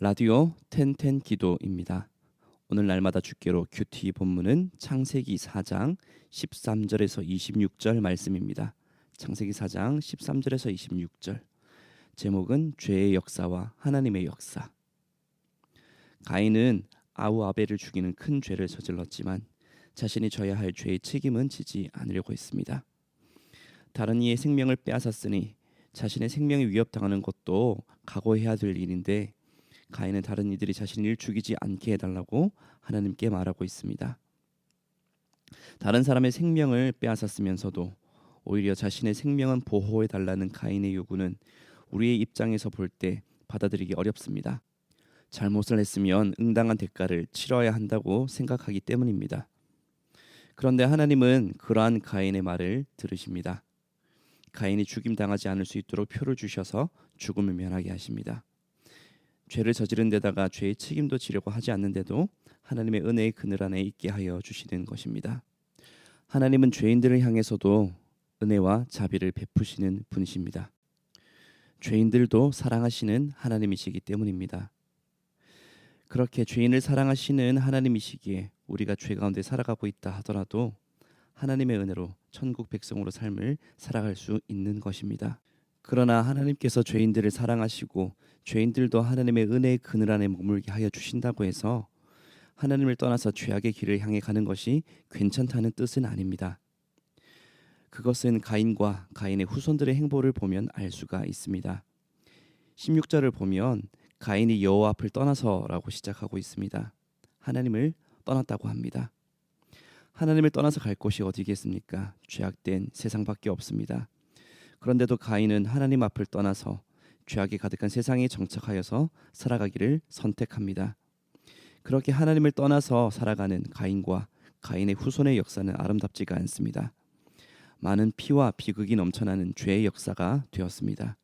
라디오 텐텐 기도입니다. 오늘 날마다 주께로 큐티 본문은 창세기 4장 13절에서 26절 말씀입니다. 창세기 4장 13절에서 26절. 제목은 죄의 역사와 하나님의 역사. 가인은 아우 아벨을 죽이는 큰 죄를 저질렀지만 자신이 져야 할 죄의 책임은 지지 않으려고 했습니다. 다른 이의 생명을 빼앗았으니 자신의 생명이 위협당하는 것도 각오해야 될 일인데 가인은 다른 이들이 자신을 죽이지 않게 해달라고 하나님께 말하고 있습니다. 다른 사람의 생명을 빼앗았으면서도 오히려 자신의 생명은 보호해 달라는 가인의 요구는 우리의 입장에서 볼 때 받아들이기 어렵습니다. 잘못을 했으면 응당한 대가를 치러야 한다고 생각하기 때문입니다. 그런데 하나님은 그러한 가인의 말을 들으십니다. 가인이 죽임 당하지 않을 수 있도록 표를 주셔서 죽음을 면하게 하십니다. 죄를 저지른 데다가 죄의 책임도 지려고 하지 않는데도 하나님의 은혜의 그늘 안에 있게 하여 주시는 것입니다. 하나님은 죄인들을 향해서도 은혜와 자비를 베푸시는 분이십니다. 죄인들도 사랑하시는 하나님이시기 때문입니다. 그렇게 죄인을 사랑하시는 하나님이시기에 우리가 죄 가운데 살아가고 있다 하더라도 하나님의 은혜로 천국 백성으로 삶을 살아갈 수 있는 것입니다. 그러나 하나님께서 죄인들을 사랑하시고 죄인들도 하나님의 은혜의 그늘 안에 머물게 하여 주신다고 해서 하나님을 떠나서 죄악의 길을 향해 가는 것이 괜찮다는 뜻은 아닙니다. 그것은 가인과 가인의 후손들의 행보를 보면 알 수가 있습니다. 16절을 보면 가인이 여호와 앞을 떠나서라고 시작하고 있습니다. 하나님을 떠났다고 합니다. 하나님을 떠나서 갈 곳이 어디겠습니까? 죄악된 세상밖에 없습니다. 그런데도 가인은 하나님 앞을 떠나서 죄악이 가득한 세상에 정착하여서 살아가기를 선택합니다. 그렇게 하나님을 떠나서 살아가는 가인과 가인의 후손의 역사는 아름답지가 않습니다. 많은 피와 비극이 넘쳐나는 죄의 역사가 되었습니다.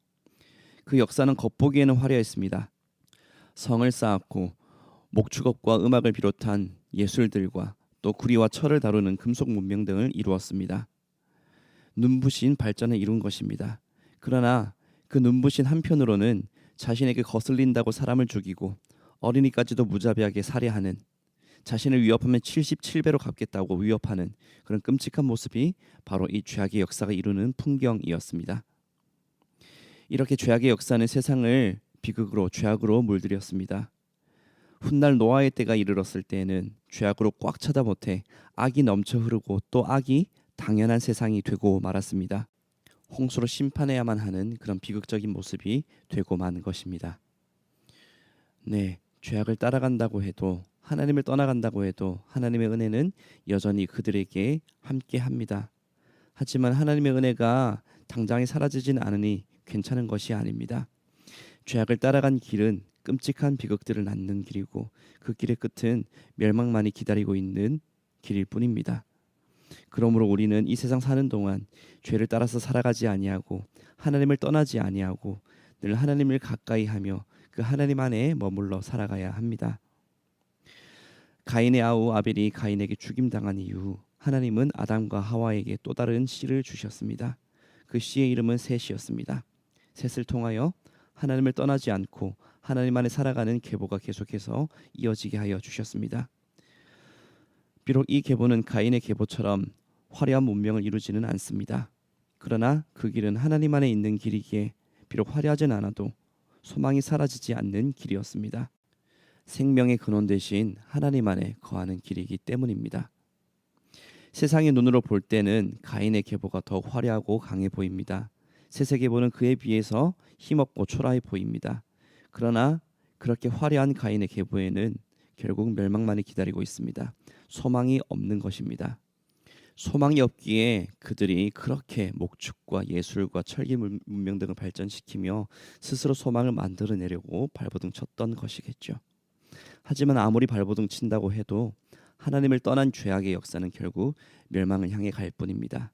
그 역사는 겉보기에는 화려했습니다. 성을 쌓았고 목축업과 음악을 비롯한 예술들과 또 구리와 철을 다루는 금속 문명 등을 이루었습니다. 눈부신 발전을 이룬 것입니다. 그러나 그 눈부신 한편으로는 자신에게 거슬린다고 사람을 죽이고 어린이까지도 무자비하게 살해하는 자신을 위협하면 77배로 갚겠다고 위협하는 그런 끔찍한 모습이 바로 이 죄악의 역사가 이루는 풍경이었습니다. 이렇게 죄악의 역사는 세상을 비극으로 죄악으로 물들였습니다. 훗날 노아의 때가 이르렀을 때에는 죄악으로 꽉 차다 못해 악이 넘쳐 흐르고 또 악이 당연한 세상이 되고 말았습니다. 홍수로 심판해야만 하는 그런 비극적인 모습이 되고 만 것입니다. 네, 죄악을 따라간다고 해도 하나님을 떠나간다고 해도 하나님의 은혜는 여전히 그들에게 함께 합니다. 하지만 하나님의 은혜가 당장에 사라지진 않으니 괜찮은 것이 아닙니다. 죄악을 따라간 길은 끔찍한 비극들을 낳는 길이고 그 길의 끝은 멸망만이 기다리고 있는 길일 뿐입니다. 그러므로 우리는 이 세상 사는 동안 죄를 따라서 살아가지 아니하고 하나님을 떠나지 아니하고 늘 하나님을 가까이 하며 그 하나님 안에 머물러 살아가야 합니다. 가인의 아우 아벨이 가인에게 죽임 당한 이후 하나님은 아담과 하와에게 또 다른 씨를 주셨습니다. 그 씨의 이름은 셋이었습니다. 셋을 통하여 하나님을 떠나지 않고 하나님 안에 살아가는 계보가 계속해서 이어지게 하여 주셨습니다. 비록 이 계보는 가인의 계보처럼 화려한 문명을 이루지는 않습니다. 그러나 그 길은 하나님 안에 있는 길이기에 비록 화려하진 않아도 소망이 사라지지 않는 길이었습니다. 생명의 근원 대신 하나님 안에 거하는 길이기 때문입니다. 세상의 눈으로 볼 때는 가인의 계보가 더욱 화려하고 강해 보입니다. 셋의 계보는 그에 비해서 힘없고 초라해 보입니다. 그러나 그렇게 화려한 가인의 계보에는 결국 멸망만이 기다리고 있습니다. 소망이 없는 것입니다. 소망이 없기에 그들이 그렇게 목축과 예술과 철기 문명 등을 발전시키며 스스로 소망을 만들어내려고 발버둥 쳤던 것이겠죠. 하지만 아무리 발버둥 친다고 해도 하나님을 떠난 죄악의 역사는 결국 멸망을 향해 갈 뿐입니다.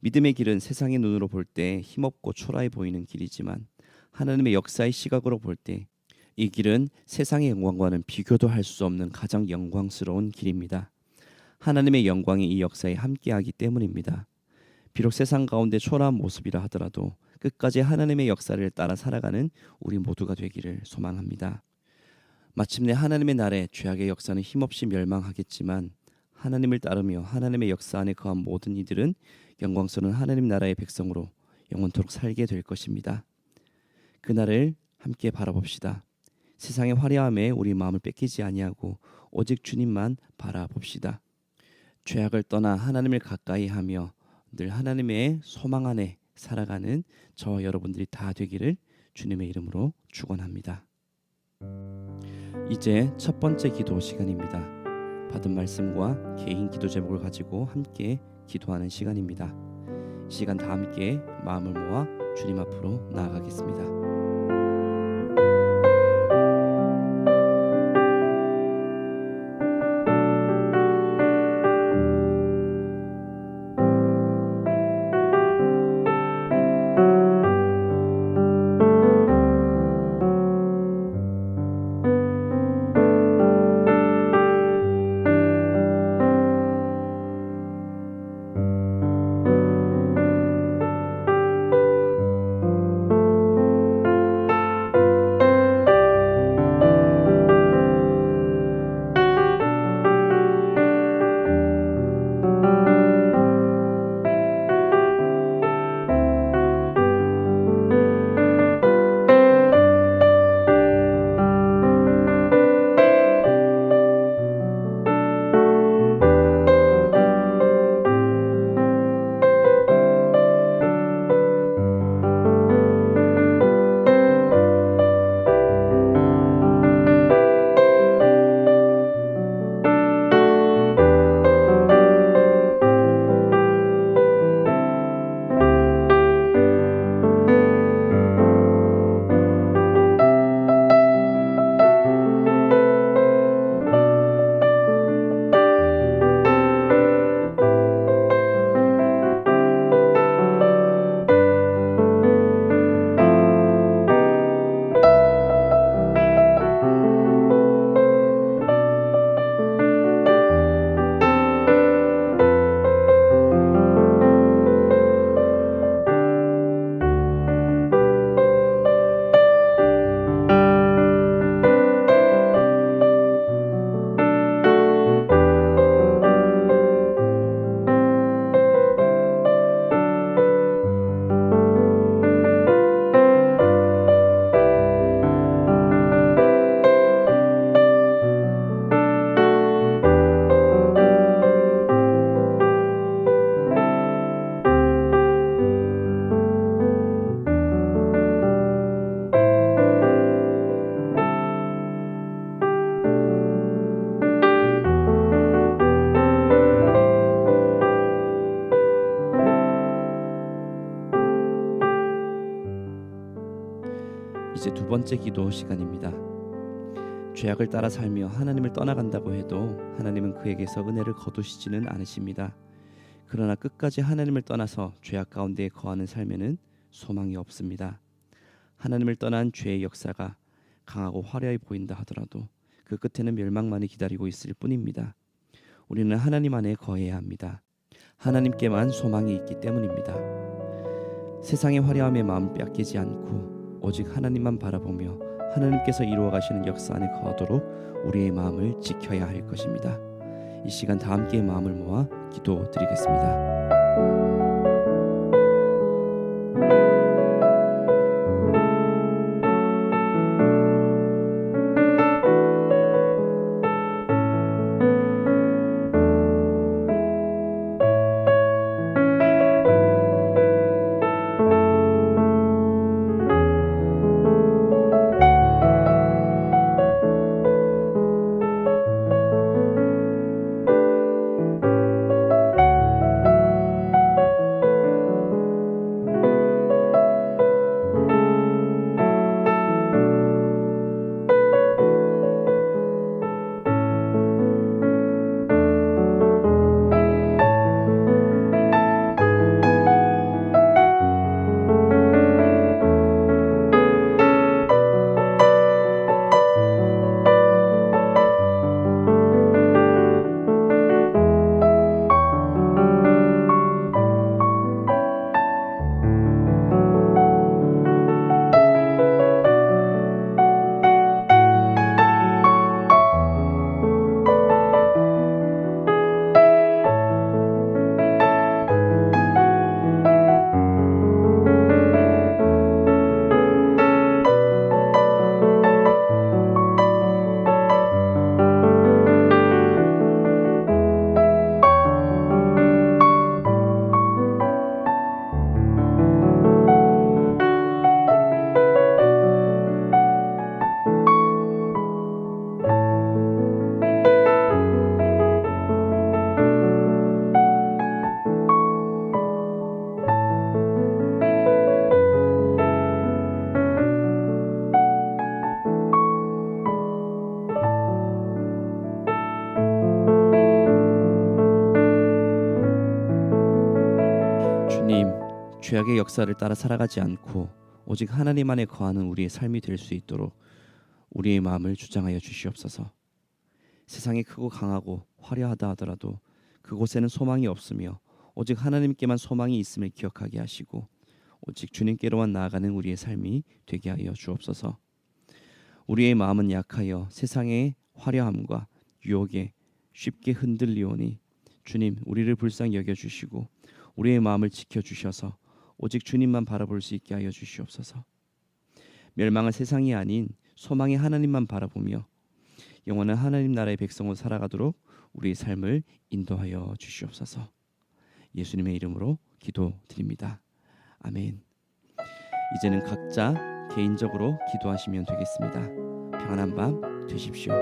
믿음의 길은 세상의 눈으로 볼 때 힘없고 초라해 보이는 길이지만 하나님의 역사의 시각으로 볼 때 이 길은 세상의 영광과는 비교도 할 수 없는 가장 영광스러운 길입니다. 하나님의 영광이 이 역사에 함께하기 때문입니다. 비록 세상 가운데 초라한 모습이라 하더라도 끝까지 하나님의 역사를 따라 살아가는 우리 모두가 되기를 소망합니다. 마침내 하나님의 날에 죄악의 역사는 힘없이 멸망하겠지만 하나님을 따르며 하나님의 역사 안에 거한 모든 이들은 영광스러운 하나님 나라의 백성으로 영원토록 살게 될 것입니다. 그날을 함께 바라봅시다. 세상의 화려함에 우리 마음을 뺏기지 아니하고 오직 주님만 바라봅시다. 죄악을 떠나 하나님을 가까이 하며 늘 하나님의 소망 안에 살아가는 저와 여러분들이 다 되기를 주님의 이름으로 축원합니다. 이제 첫 번째 기도 시간입니다. 받은 말씀과 개인 기도 제목을 가지고 함께 기도하는 시간입니다. 시간 다 함께 마음을 모아 주님 앞으로 나아가겠습니다. 번째 기도 시간입니다. 죄악을 따라 살며 하나님을 떠나간다고 해도 하나님은 그에게서 은혜를 거두시지는 않으십니다. 그러나 끝까지 하나님을 떠나서 죄악 가운데 거하는 삶에는 소망이 없습니다. 하나님을 떠난 죄의 역사가 강하고 화려해 보인다 하더라도 그 끝에는 멸망만이 기다리고 있을 뿐입니다. 우리는 하나님 안에 거해야 합니다. 하나님께만 소망이 있기 때문입니다. 세상의 화려함에 마음 빼앗기지 않고 오직 하나님만 바라보며 하나님께서 이루어 가시는 역사 안에 거하도록 우리의 마음을 지켜야 할 것입니다. 이 시간 다 함께 마음을 모아 기도드리겠습니다. 죄악의 역사를 따라 살아가지 않고 오직 하나님 안에 거하는 우리의 삶이 될 수 있도록 우리의 마음을 주장하여 주시옵소서. 세상이 크고 강하고 화려하다 하더라도 그곳에는 소망이 없으며 오직 하나님께만 소망이 있음을 기억하게 하시고 오직 주님께로만 나아가는 우리의 삶이 되게 하여 주옵소서. 우리의 마음은 약하여 세상의 화려함과 유혹에 쉽게 흔들리오니 주님 우리를 불쌍히 여겨 주시고 우리의 마음을 지켜 주셔서 오직 주님만 바라볼 수 있게 하여 주시옵소서. 멸망한 세상이 아닌 소망의 하나님만 바라보며 영원한 하나님 나라의 백성으로 살아가도록 우리의 삶을 인도하여 주시옵소서. 예수님의 이름으로 기도드립니다. 아멘. 이제는 각자 개인적으로 기도하시면 되겠습니다. 평안한 밤 되십시오.